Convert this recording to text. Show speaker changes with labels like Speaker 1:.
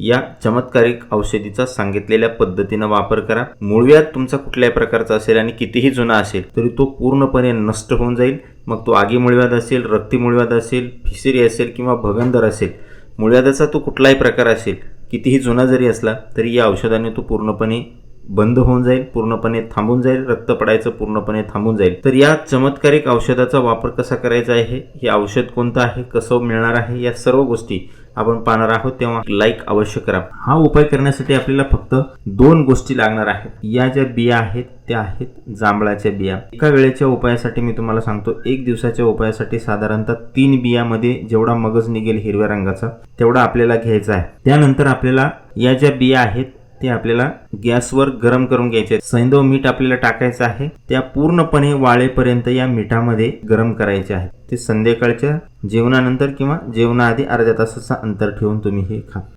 Speaker 1: या चमत्कारिक औषधीचा सांगितलेल्या पद्धतीनं वापर करा. मूळव्याध तुमचा कुठल्याही प्रकारचा असेल आणि कितीही जुना असेल तरी तो पूर्णपणे नष्ट होऊन जाईल. मग तो आगी मूळव्याध असेल रक्ती मूळव्याध असेल फिसेरी असेल किंवा भगंदर असेल मूळव्याधाचा तो कुठलाही प्रकार असेल कितीही जुना जरी असला तरी या औषधाने तो पूर्णपणे बंद होऊन जाईल पूर्णपणे थांबून जाईल रक्त पडायचं पूर्णपणे थांबून जाईल. तर या चमत्कारिक औषधाचा वापर कसा करायचा आहे? हे औषध कोणतं आहे? कसं मिळणार आहे? या सर्व गोष्टी आपण पाहणार आहोत. तेव्हा लाईक अवश्य करा. हा उपाय करण्यासाठी आपल्याला फक्त दोन गोष्टी लागणार आहेत. या ज्या बिया आहेत त्या आहेत जांभळाच्या बिया. एका वेळेच्या उपायासाठी मी तुम्हाला सांगतो एक दिवसाच्या उपायासाठी साधारणतः तीन बियामध्ये जेवढा मगज निघेल हिरव्या रंगाचा तेवढा आपल्याला घ्यायचा आहे. त्यानंतर आपल्याला या ज्या बिया आहेत ते आपल्याला गॅसवर गरम करून घ्यायचे आहेत. मीठ आपल्याला टाकायचं आहे. त्या पूर्णपणे वाळेपर्यंत या मिठामध्ये गरम करायचे आहे ते संध्याकाळच्या जेवणानंतर किंवा जेवणाआधी अर्ध्या तासाचा अंतर ठेवून तुम्ही हे खा.